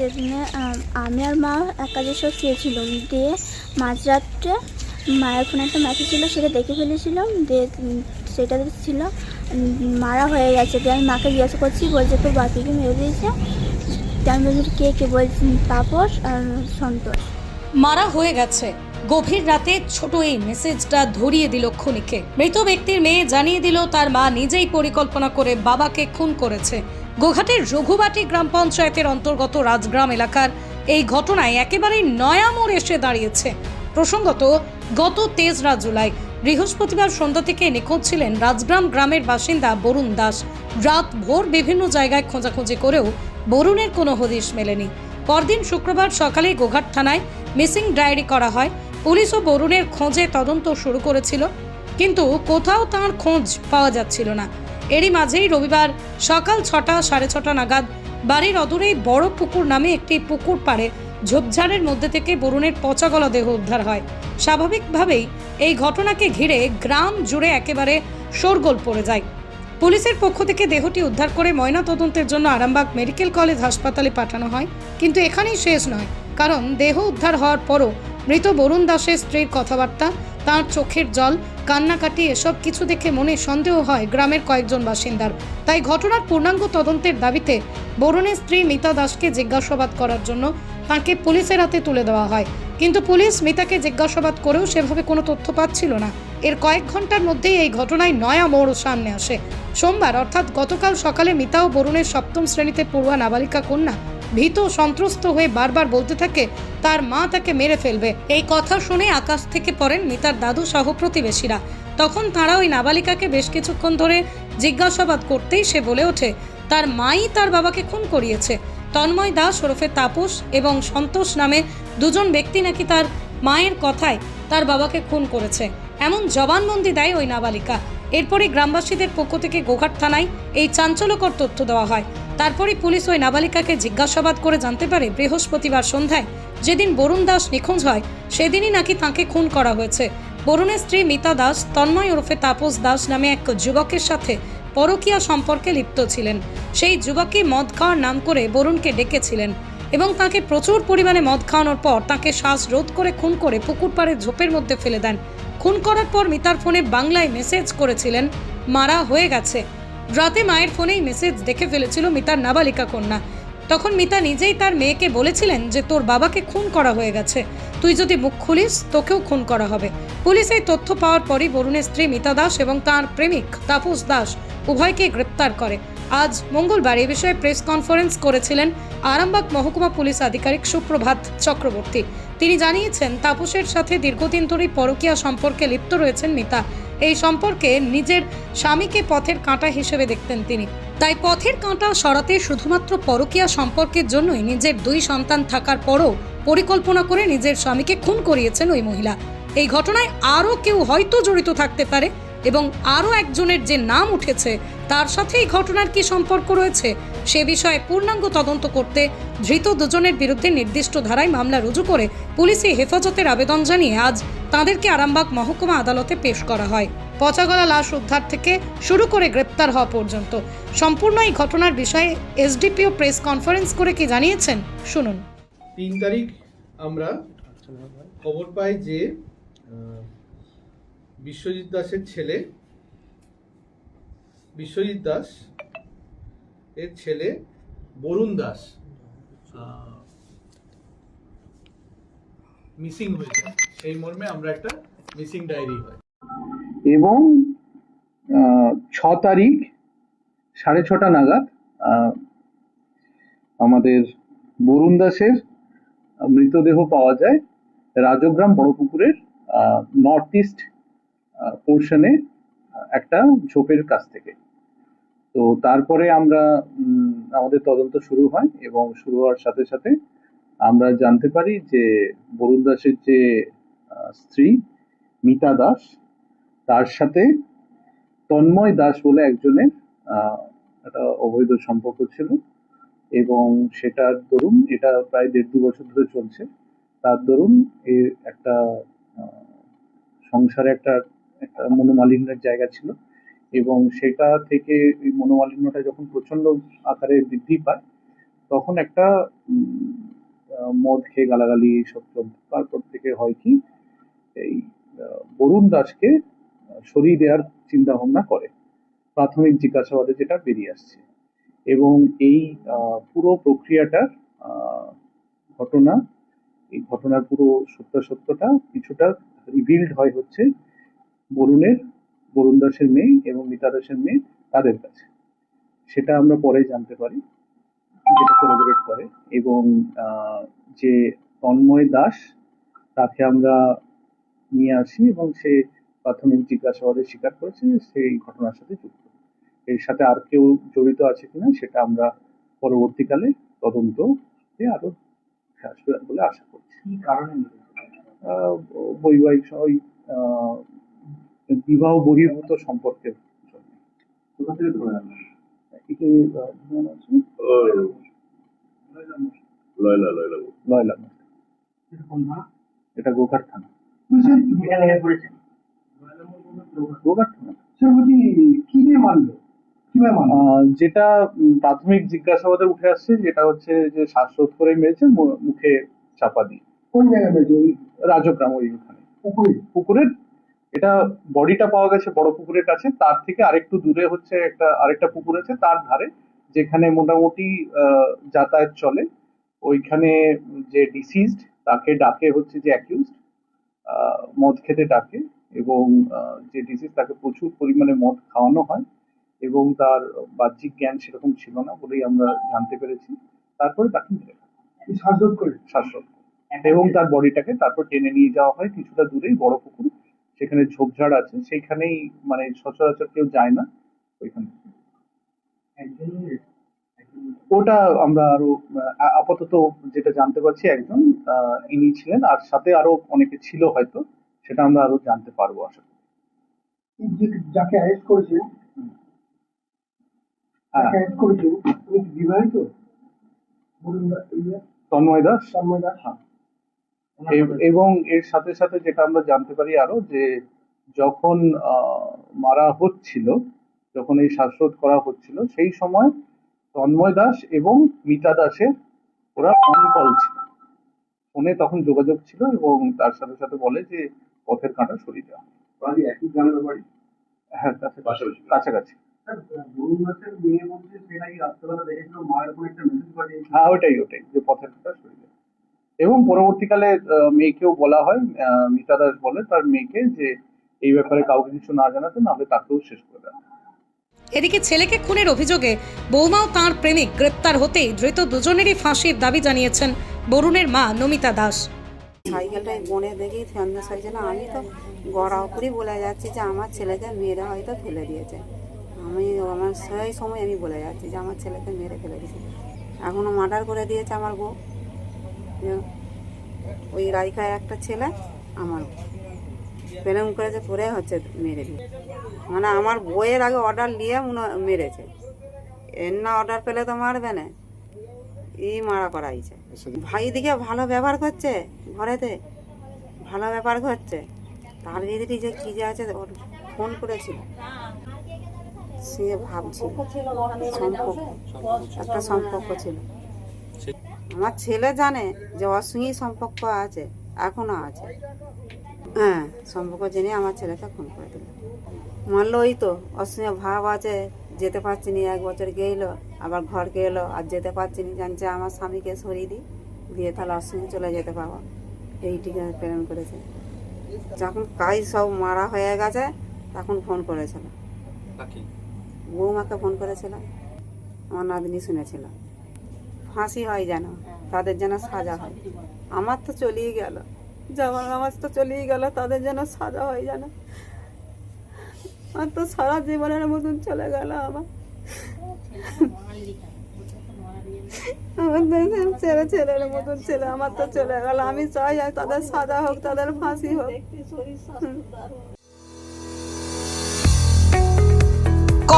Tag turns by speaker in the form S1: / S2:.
S1: সেদিনে আমি আর মা এক কাজের সব শুয়েছিলাম দিয়ে মাঝরাত্রে মায়ের ফোনে একটা মেসেজ ছিল, সেটা দেখে ফেলেছিলাম, দিয়ে সেটা ছিল মারা হয়ে গেছে। দিয়ে আমি মাকে জিজ্ঞাসা করছি, বলছে তোর বাপিকে মেরে দিয়েছে? আমি বলছি, কে কে? বলছি, তাপস আর সন্তোষ।
S2: মারা হয়ে গেছে। গভীর রাতে ছোট এই মেসেজটা ধরিয়ে দিল খুনিকে মৃত ব্যক্তির মেয়ে জানিয়ে দিল, তার মা নিজেই পরিকল্পনা করে বাবাকে খুন করেছে। গোঘাটের রঘুবাটি গ্রাম পঞ্চায়েতের অন্তর্গত রাজগ্রাম এলাকার এই ঘটনায় একেবারেই নয়া মোড় এসে দাঁড়িয়েছে। প্রসঙ্গত, গত তেসরা জুলাই বৃহস্পতিবার সন্ধ্যা থেকে নিখোঁজ ছিলেন রাজগ্রাম গ্রামের বাসিন্দা বরুণ দাস। রাত ভোর বিভিন্ন জায়গায় খোঁজাখুঁজি করেও বরুণের কোনো হদিশ মেলেনি। পরদিন শুক্রবার সকালে গোঘাট থানায় মিসিং ডায়েরি করা হয়। পুলিশ ও বরুণের খোঁজে তদন্ত শুরু করেছিল, কিন্তু কোথাও তার খোঁজ পাওয়া যাচ্ছিল না। এরই মাঝেই রবিবার সকাল ছটা, সাড়ে ছটা নাগাদ বাড়ির অদূরেই বড় পুকুর নামে একটি পুকুর পাড়ে ঝোপঝাড়ের মধ্যে থেকে বরুণের পচাগলা দেহ উদ্ধার হয়। স্বাভাবিকভাবেই এই ঘটনাকে ঘিরে গ্রাম জুড়ে একেবারে শোরগোল পড়ে যায়। পুলিশের পক্ষ থেকে দেহটি উদ্ধার করে ময়না তদন্তের জন্য আরামবাগ মেডিকেল কলেজ হাসপাতালে পাঠানো হয়, কিন্তু এখানেই শেষ নয়, কারণ দেহ উদ্ধার হওয়ার পরও মৃত বরুণ দাসের স্ত্রীর কথাবার্তা, তার চোখের জল কান্নাকাটি, এসব কিছু দেখে মনে সন্দেহ হয় গ্রামের কয়েকজন বাসিন্দার। তাই ঘটনার পূর্ণাঙ্গ তদন্তের দাবিতে বরুণের স্ত্রী মিতা দাসকে জিজ্ঞাসাবাদ করার জন্য তাকে পুলিশের হাতে তুলে দেওয়া হয়। কিন্তু পুলিশ মিতাকে জিজ্ঞাসাবাদ করেও সেভাবে কোনো তথ্য পাচ্ছিল না। এর কয়েক ঘণ্টার মধ্যেই এই ঘটনায় নয়া মোড় সামনে আসে। সোমবার, অর্থাৎ গতকাল সকালে মিতা ও বরুণের সপ্তম শ্রেণীতে পড়ুয়া নাবালিকা কন্যা ভীত সন্ত্রস্ত হয়ে বারবার বলতে থাকে, তার মা তাকে মেরে ফেলবে। এই কথা শুনে আকাশ থেকে পড়েন মিতার দাদু সহ প্রতিবেশীরা। তখন তারা ওই নাবালিকাকে বেশ কিছুক্ষণ ধরে জিজ্ঞাসাবাদ করতেই সে বলে ওঠে, তার মাই তার বাবাকে খুন করিয়েছে। তন্ময় দাস ওরফে তাপস এবং সন্তোষ নামে দুজন ব্যক্তি নাকি তার মায়ের কথায় তার বাবাকে খুন করেছে। এমন জবানবন্দি দেয় ওই নাবালিকা। এরপরে গ্রামবাসীদের পক্ষ থেকে গোঘাট থানায় এই চাঞ্চল্যকর তথ্য দেওয়া হয়। তারপরে পুলিশ ওই নাবালিকাকে জিজ্ঞাসাবাদ করে জানতে পারে বৃহস্পতিবার সন্ধ্যায় যেদিন বরুণ দাস নিখোঁজ হয়, সেদিনই নাকি তাকে খুন করা হয়েছে। বরুণের স্ত্রী মিতা দাস, তন্ময় ওরফে তাপস দাস নামে এক যুবকের সাথে পরকীয়া সম্পর্কে লিপ্ত ছিলেন। সেই যুবকই মদ খাওয়ার নাম করে বরুণকে ডেকেছিলেন এবং তাকে প্রচুর পরিমাণে মদ খাওয়ানোর পর তাকে শ্বাস রোধ করে খুন করে পুকুর পাড়ে ঝোপের মধ্যে ফেলে দেন। খুন করার পর মিতার ফোনে বাংলায় মেসেজ করেছিলেন, মারা হয়ে গেছে। রাতে মায়ের ফোনেই মেসেজ দেখে ফেলেছিল মিতার নাবালিকা কন্যা। তখন মিতা নিজেই তার মেয়েকে বলেছিলেন যে, তোর বাবাকে খুন করা হয়ে গেছে। তুই যদি মুখ খুলিস, তোকেও খুন করা হবে। পুলিশ এই তথ্য পাওয়ার পরই বরুণের স্ত্রী মিতা দাস এবং তার প্রেমিক তাপস দাস উভয়কে গ্রেপ্তার করে। আজ মঙ্গলবার এ বিষয়ে প্রেস কনফারেন্স করেছিলেন আরামবাগ মহকুমা পুলিশ আধিকারিক সুপ্রভাত চক্রবর্তী। তিনি জানিয়েছেন, তাপসের সাথে দীর্ঘদিন ধরেই পরকীয়া সম্পর্কে লিপ্ত রয়েছেন মিতা এই সম্পর্কে নিজের স্বামীকে পথের কাঁটা হিসেবে দেখতেন তিনি। তাই পথের কাঁটা সরাতে শুধুমাত্র পরকীয়া সম্পর্কের জন্যই নিজের দুই সন্তান থাকার পরও পরিকল্পনা করে নিজের স্বামীকে খুন করিয়েছেন ওই মহিলা। এই ঘটনায় আরও কেউ হয়তো জড়িত থাকতে পারে এবং আরও একজনের যে নাম উঠেছে, তার সাথে এই ঘটনার কি সম্পর্ক রয়েছে, সে বিষয়ে পূর্ণাঙ্গ তদন্ত করতে ধৃত দুজনের বিরুদ্ধে নির্দিষ্ট ধারায় মামলা রুজু করে পুলিশে হেফাজতের আবেদন জানিয়ে আজ তাঁদেরকে আরামবাগ মহকুমা আদালতে পেশ করা হয়। পচাগলা লাশ উদ্ধার থেকে শুরু করে গ্রেপ্তার হওয়া পর্যন্ত। সম্পূর্ণ এই ঘটনার বিষয়ে এসডিপিও প্রেস কনফারেন্স করে কি জানিয়েছেন, শুনুন।
S3: তিন তারিখ আমরা খবর পাই যে বিশ্বজিৎ দাসের ছেলে, বিশ্বজিৎ দাস এর ছেলে বরুণ দাস মিসিং হয়ে যায়। সেই মর্মে আমরা একটা মিসিং ডায়েরি হয়।
S4: এবং ছ তারিখ সাড়ে ছটা নাগাদ আমাদের বরুণ দাসের মৃতদেহ পাওয়া যায় রাজগ্রাম বড়পুকুরের নর্থ ইস্ট পোর্শনে একটা ঝোপের কাছ থেকে। তো তারপরে আমরা আমাদের তদন্ত শুরু হয় এবং শুরু হওয়ার সাথে সাথে আমরা জানতে পারি যে বরুণ দাসের যে স্ত্রী মিতা দাস, তার সাথে তন্ময় দাস বলে একজনের একটা অবৈধ সম্পর্ক ছিল এবং সেটার দরুন, এটা প্রায় দেড় দু বছর ধরে চলছে। তার দরুন এর একটা সংসারে একটা একটা মনোমালিন্যের জায়গা ছিল। এবং সেটা থেকে এই মনোমালিন্যটা যখন প্রচণ্ড আকারে বৃদ্ধি পায়, তখন একটা মদ খেয়ে গালাগালি এইসব তারপর থেকে হয় কি, এই বরুণ দাসকে সরিয়ে দেওয়ার চিন্তা ভাবনা করে। প্রাথমিক জিজ্ঞাসাবাদে যেটা বেরিয়ে আসছে। এবং এই পুরো প্রক্রিয়াটার ঘটনা, এই ঘটনার পুরো সত্যাসত্যটা কিছুটা রিভিল্ড হয় হচ্ছে বরুণের বরুণ দাসের মেয়ে এবং মিতা দাসের মেয়ে তাদের কাছে। সেটা আমরা পরে জানতে পারি যেটা কোলাবোরেট করে। এবং যে তন্ময় দাস তাকে আমরা নিয়ে আসি এবং সে প্রাথমিক জিজ্ঞাসাবাদে স্বীকার করেছে সেই ঘটনার সাথে যুক্ত। এর সাথে আর কেউ জড়িত আছে কিনা সেটা আমরা পরবর্তীকালে তদন্ত আরও আসবে বলে আশা করছি।
S5: কি কারণে
S4: বৈবাহিক আহ, বিবাহ বহির্ভূত সম্পর্কের
S5: কোথা থেকে ধরে?
S6: লয়লা লয়লা
S4: লয়লা
S5: এটা
S4: গোঘাট থানা। গোঘাট থানা।
S5: কি নিয়ে
S4: যেটা প্রাথমিক জিজ্ঞাসাবাদে উঠে আসছে যেটা হচ্ছে যে শ্বাসরোধ করে মেরেছে মু- মুখে চাপা দিয়ে।
S5: কোন জায়গায় মেরেছে?
S4: রাজগ্রাম ওই ওখানে।
S5: পুকুরে?
S4: পুকুরের এটা বডিটা পাওয়া গেছে বড় পুকুরের কাছে তার থেকে আরেকটু দূরে হচ্ছে একটা আরেকটা পুকুর আছে তার ধারে যেখানে মোটামুটি যাতায়াত চলে। ওইখানে যে ডিসিজড তাকে ডাকে হচ্ছে যে অ্যাকিউজড মদ খেতে ডাকে এবং যে ডিসিজ তাকে প্রচুর পরিমাণে মদ খাওয়ানো হয় এবং তার বাহ্যিক জ্ঞান সেরকম ছিল না বলেই আমরা জানতে পেরেছি। তারপরে তাকে মেরে।
S5: শ্বাসরোধ করে।
S4: শ্বাসরোধ এবং তার বডিটাকে তারপর টেনে নিয়ে যাওয়া হয় কিছুটা দূরেই বড় পুকুর সেখানে ঝোপঝাড় আছে সেইখানেই মানে সচরাচর কেউ যায় না ওইখানে। ওটা আমরা আরও আপাতত যেটা জানতে পারছি একজন ইনি ছিলেন আর সাথে আরও অনেকে ছিল হয়তো সেটা আমরা আরও জানতে পারব আশা করি।
S5: যাকে অ্যারেস্ট করেছে
S4: হ্যাঁ।
S5: অ্যারেস্ট করেছে বিবাহিত? বলুন না, এই যে
S4: তন্ময় দাস।
S5: তন্ময় দাস।
S4: হ্যাঁ। এব- এর সাথে সাথে যেটা আমরা জানতে পারি আরও যে যখন আহ, মারা হচ্ছিল যখন এই শ্বাসরোধ করা হচ্ছিল সেই সময় তন্ময় দাস এবং মিতা দাসের ওরা ফোন কল ছিল। ফোনে তখন যোগাযোগ ছিল এবং তার সাথে সাথে বলে যে পথের কাঁটা সরিয়ে দেওয়া
S5: একই গ্রামের বাড়ি?
S4: হ্যাঁ কাছাকাছি। হ্যাঁ ওটাই ওটাই যে পথের কাঁটা সরিয়ে দেওয়া এবং পরবর্তীকালে মেয়েকেও বলা হয় মিতা দাস বলে তার মেয়েকে যে এই ব্যাপারে কাউকে কিছু না জানাতে নাহলে তাকেও শেষ করে দেওয়া
S2: এদিকে ছেলেকে খুনের অভিযোগে বৌমাও তাঁর প্রেমিক গ্রেপ্তার হতেই ধৃত দুজনেরই ফাঁসির দাবি জানিয়েছেন বরুণের মা নমিতা দাস।
S7: সাইকেলটাই বনে দেখেই ফ্যামিলি সাইকেল আমি তো গড়াও করে বলে যাচ্ছি যে আমার ছেলেকে মেরে হয়তো ফেলে দিয়েছে। আমি আমার সেই সময় আমি বলে যাচ্ছি যে আমার ছেলেকে মেরে ফেলে দিয়েছে। এখনও মার্ডার করে দিয়েছে আমার বউ। ওই রাইখায় একটা ছেলে, আমার। প্রেম করেছে করে হচ্ছে মেরে মানে আমার বইয়ের আগে অর্ডার নিয়ে মনে মেরেছে। এর না অর্ডার পেলে তো মারবে না। এই মারা করাইছে। ভাই দিকে ভালো ব্যবহার করছে ঘরেতে। ভালো ব্যবহার করছে। তার দিদি যে কি যে আছে, ওর ফোন করেছিল। সে ভাবছিল সম্পর্ক। একটা সম্পর্ক ছিল। আমার ছেলে জানে যে ওর সঙ্গেই সম্পর্ক আছে এখনও আছে। হ্যাঁ সম্পর্ক জেনে আমার ছেলেকে ফোন করে দিল। মানলো ওই তো ওর সঙ্গে ভাব আছে যেতে পারছি না এক বছর গেলো আবার ঘর গেলো আর যেতে পারছি না জানছে আমার স্বামীকে সরিয়ে দিই দিয়ে তাহলে ওর সঙ্গে চলে যেতে পারব। এইটিকে প্রেরণ করেছে। যখন কাজ সব মারা হয়ে গেছে তখন ফোন করেছিল। বৌমাকে ফোন করেছিল। আমার নাতনি শুনেছিল। ফাঁসি হয় যেন, তাদের যেন সাজা হয়। আমার তো চলেই গেল। যেমন আমার তো চলেই গেল, তাদের যেন সাজা হয় যেন। আর তো সারা জীবনের মতন চলে গেল আমার। আমার ছেলে ছেলের মতন ছেলে, আমার তো চলে গেল। আমি চাই তাদের সাজা হোক, তাদের ফাঁসি হোক।